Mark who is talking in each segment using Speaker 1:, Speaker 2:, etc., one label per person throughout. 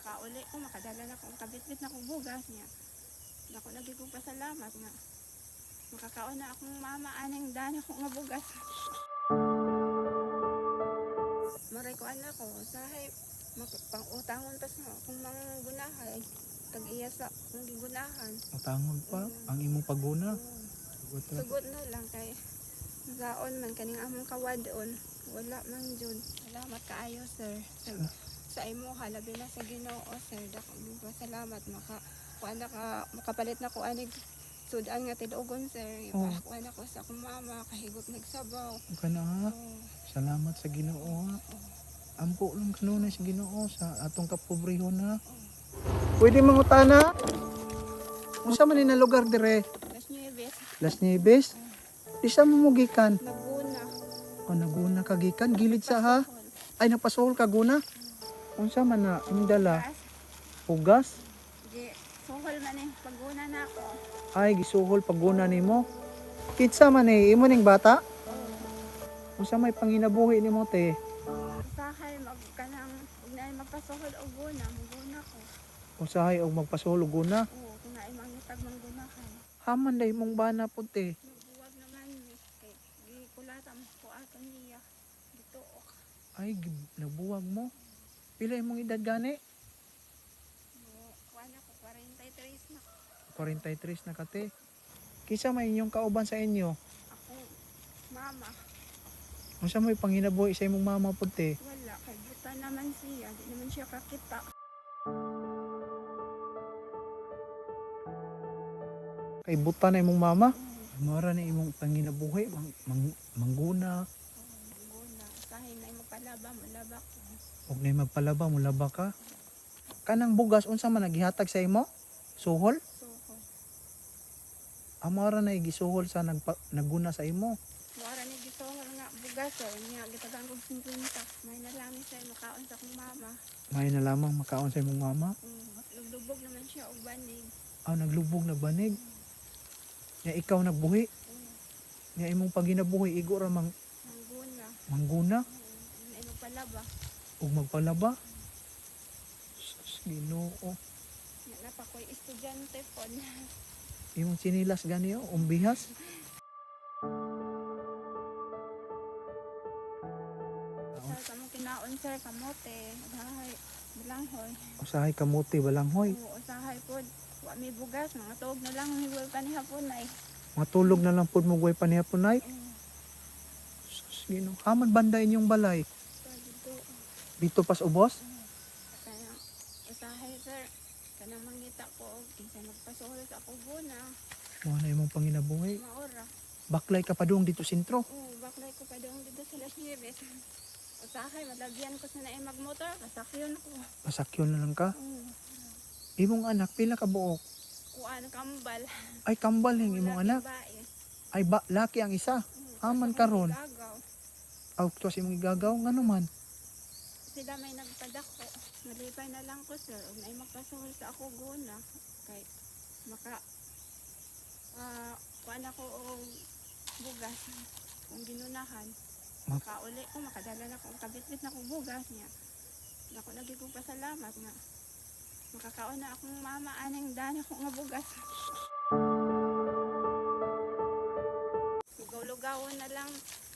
Speaker 1: Kauli ko, makadala na ko, kabitbit na kong bugas niya. Ako lagi ko pasalamat nga. Makakaon na akong mama, aneng dani ko nga bugas. Maray ko anak ko, sahay, mak- pang-utangon tas nga, kung manggunahay, tag iya sa kung gigunahan.
Speaker 2: Utangon pa ang imong paguna.
Speaker 1: Oo.
Speaker 2: Sugot ra.
Speaker 1: Sugot na lang kay gaon man kaning among kawadon. Wala man jud. Salamat kaayo sir. Sa, sa imo halabi na sa Ginoo sir. Dako salamat maka kuana ka makapalit na ko anig sudan nga tidugon sir.
Speaker 2: Oh.
Speaker 1: Ipakuan ako sa akong mama kahigop nagsabaw.
Speaker 2: Kana.
Speaker 1: Oh.
Speaker 2: Salamat sa Ginoo ha. Ampo lang kanunay sa Ginoo sa atong kapobrehon ha. Pwede mangutana. Unsa man ni na lugar dire?
Speaker 1: Las Nieves,
Speaker 2: Las Nieves. Isa mo mugikan.
Speaker 1: Laguna.
Speaker 2: O naguna kagikan gilid sa ha. Ay napasuhol ka guna. Unsa man na imong dala?
Speaker 1: As,
Speaker 2: Pugas.
Speaker 1: di, suhol man eh. Paguna na ako.
Speaker 2: Ay gisuhol paguna nimo. Kitsa man eh imo ning bata. Unsa may panginabuhi nimo te?
Speaker 1: Usahay magkanang ug na magpasuhol og guna, maguna ko.
Speaker 2: Usahay og magpasuhol og guna.
Speaker 1: Oo, kung na imangitag manggunahan.
Speaker 2: Haman day mong bana pud te.
Speaker 1: Nagbuwag naman ni kay gikulata mo ko ato niya. Gituok.
Speaker 2: Ay gi- nabuwag mo. Pila imong edad gani?
Speaker 1: Kuan ako 43 na.
Speaker 2: 43 na ka te. Kisa may inyong kauban sa inyo.
Speaker 1: Ako mama,
Speaker 2: Unsa may panginabuhi sa imong mama pud te?
Speaker 1: wala kay buta naman siya, di naman siya kakita.
Speaker 2: Kay buta na imong mama.
Speaker 1: Oo,
Speaker 2: Mara na imong panginabuhi mang, mang- mangguna
Speaker 1: guna. Usahay na magpalaba mo laba ko.
Speaker 2: og nay magpalaba mo laba ka. Kanang bugas unsa man nagihatag sa imo? Suhol?
Speaker 1: Ko.
Speaker 2: Amara na igisuhol sa nagpa, nagguna sa imo.
Speaker 1: Wala ni gituhol nga bugas o niya gitagang og 50. May nalami sa makaon sa akong mama.
Speaker 2: May na lamang makaon sa imong mama.
Speaker 1: Mm, lubog naman siya og banig.
Speaker 2: Aw naglubog nagbanig. Nya ikaw nagbuhi.
Speaker 1: Mm,
Speaker 2: Nya imong paginabuhi igo ra mang
Speaker 1: mangguna. Mm, ay magpalaba.
Speaker 2: ug magpalaba. Sus, Ginoo.
Speaker 1: Napakoy estudyante po na.
Speaker 2: Imong sinilas gani oh, umbihas.
Speaker 1: Sir, kamo kinaon sir, kamote. Usahay, bilanghoy.
Speaker 2: Usahay kamote balanghoy.
Speaker 1: Oo, usahay po. Wa mi bugas, mga tuog na lang hiwal pa ni hapon ay.
Speaker 2: Matulog na lang pud mo guway panihaponay.
Speaker 1: Oo,
Speaker 2: Sus, Ginoo. Haman banda inyong balay.
Speaker 1: dito.
Speaker 2: Pas ubos.
Speaker 1: Kaya, usahay sir. Kanang mangita ko, og kinsa magpasuhol sa ako guna.
Speaker 2: Mo na imong panginabuhi. Baklay ka pa doon dito sentro.
Speaker 1: Oo, baklay ko pa doon dito sa Las Nieves. Usahay, malagyan ko sa naay magmotor. Kasakyon ko.
Speaker 2: Pasakyon na lang ka.
Speaker 1: Oo.
Speaker 2: Imong anak pila ka buok.
Speaker 1: Kuan kambal.
Speaker 2: Ay kambal yung imong anak.
Speaker 1: babae.
Speaker 2: Ay ba laki ang isa. Haman
Speaker 1: tapos
Speaker 2: karon.
Speaker 1: akong
Speaker 2: Aw tuwas imong igagaw ngano man.
Speaker 1: sila may nagpadako. Malipay na lang ko sir. Ug naay magpasuhol sa ako guna. Kay maka ah kuan ako og bugas kung ginunahan.
Speaker 2: Ma-
Speaker 1: Makauli ko, makadala na ko, kabitbit na kong bugas niya. Dako lagi ko pasalamat nga. Makakaon na akong mama aneng dani ko nga bugas. Lugaw-lugawon na lang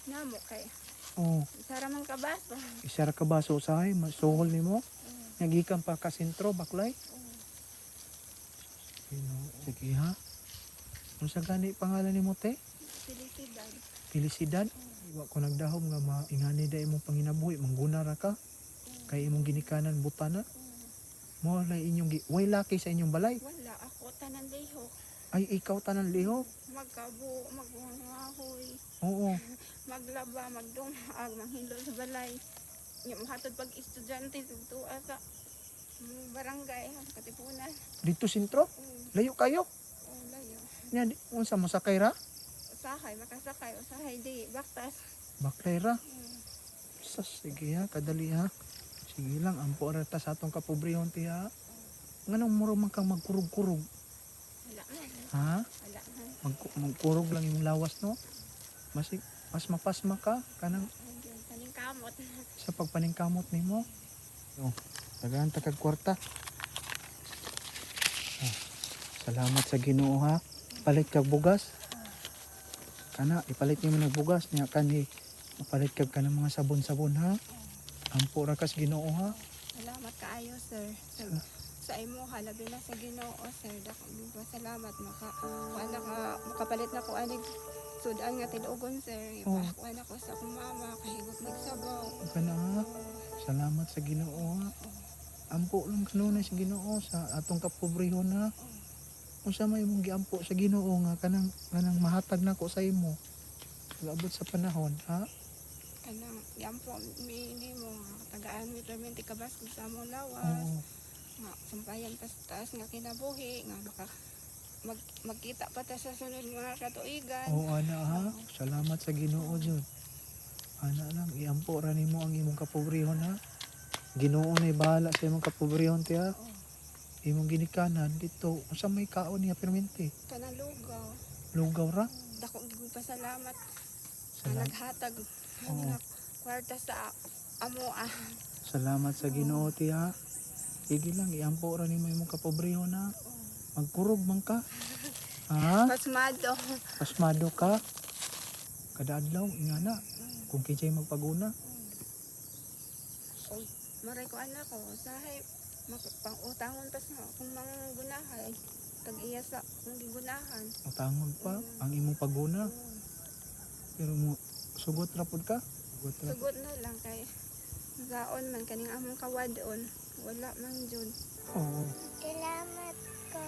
Speaker 1: namo kay
Speaker 2: Oh,
Speaker 1: isa ra man kabaso.
Speaker 2: isa ra ka ba sa usahay masuhol nimo?
Speaker 1: Oo.
Speaker 2: Nagikan pa ka sentro baklay.
Speaker 1: oo.
Speaker 2: Ginoo. Sige ha. Unsa gani pangalan nimo te?
Speaker 1: Felicidad.
Speaker 2: Felicidad. Wa ko nagdahom nga maingani da imong panginabuhi mangguna ra ka kay imong ginikanan butana. Mo lay inyong gi way laki sa inyong balay.
Speaker 1: Wala ako tanan lihok.
Speaker 2: Ay ikaw tanan lihok.
Speaker 1: Magkabo, magwangahoy,
Speaker 2: Oo.
Speaker 1: Maglaba, magdumag, manghilo sa balay. Nya mahatod pag estudyante sugtua sa mm, barangay katipunan.
Speaker 2: Dito sentro.
Speaker 1: Oo,
Speaker 2: Layo kayo.
Speaker 1: oo, layo.
Speaker 2: Nya unsa mo sakay ra?
Speaker 1: Usahay, makasakay, usahay di, baktas.
Speaker 2: Baklay ra.
Speaker 1: Oo.
Speaker 2: Sas, sige ha, kadali ha. Sige lang, ampo ra ta sa atong kapobrehon ti ha. Nganong muro man kang magkurog-kurog,
Speaker 1: Wala man,
Speaker 2: ha?
Speaker 1: wala man.
Speaker 2: Mag magkurog lang yung lawas no. Mas pasma-pasma ka kanang
Speaker 1: Ayun, kaning kamot.
Speaker 2: sa pagpaningkamot nimo. Oh, tagaan ta kag kwarta. Ah, salamat sa Ginoo ha. Palit kag bugas. Kana ipalit nimo ng bugas niya kani mapalit kag kanang mga sabon-sabon ha. Ampo ra kas Ginoo ha.
Speaker 1: Salamat kaayo, sir. Sa, sa imo ha, labi na sa Ginoo, sir. Dako salamat maka wala ka makapalit na ko anig sudan nga tinugon, sir.
Speaker 2: Oh.
Speaker 1: Ipakuha na ko sa akong mama kahigop nagsabaw.
Speaker 2: Kana ha. Salamat sa Ginoo. Ampo lang kanunay sa Ginoo sa atong kapobrehon ha. Unsa may imong giampo sa Ginoo nga kanang kanang mahatag nako sa imo. Pag-abot sa panahon ha.
Speaker 1: Kanang yan po mi hindi mo tagaan mi permente kabas kung sa mo lawas. Nga sampayan pa sa taas nga kinabuhi nga baka mag, magkita pa ta sa sunod mga katuigan.
Speaker 2: Oo, ana ha. Salamat sa Ginoo jud. Ana lang iampo ra nimo ang imong kapobrehon ha. Ginoo na bahala sa imong kapobrehon ti ha.
Speaker 1: Oo.
Speaker 2: Imong ginikanan dito unsa may kaon niya permente.
Speaker 1: Kanang lugaw.
Speaker 2: Lugaw ra.
Speaker 1: Dako gyud pasalamat
Speaker 2: Salam-
Speaker 1: naghatag
Speaker 2: Oo.
Speaker 1: nga kwarta sa amo ah.
Speaker 2: Salamat sa Ginoo ti ha. Sige lang iampo ra nimo imong kapobrehon ha. Magkurog man ka. Ha?
Speaker 1: Pasmado.
Speaker 2: Pasmado ka. Kada adlaw ingana kung kinsay magpaguna.
Speaker 1: O, maray ko anak ko sahay pang-utangon pa sa kung mga gunahay. Tag iya sa kung gigunahan.
Speaker 2: Matangog pa ang imong paguna.
Speaker 1: Oo.
Speaker 2: Pero mo sugot ra pud ka. Sugot.
Speaker 1: Sugot na lang kay gaon man kaning among kawadon. Wala man jud.
Speaker 2: Oo.
Speaker 1: Salamat ko.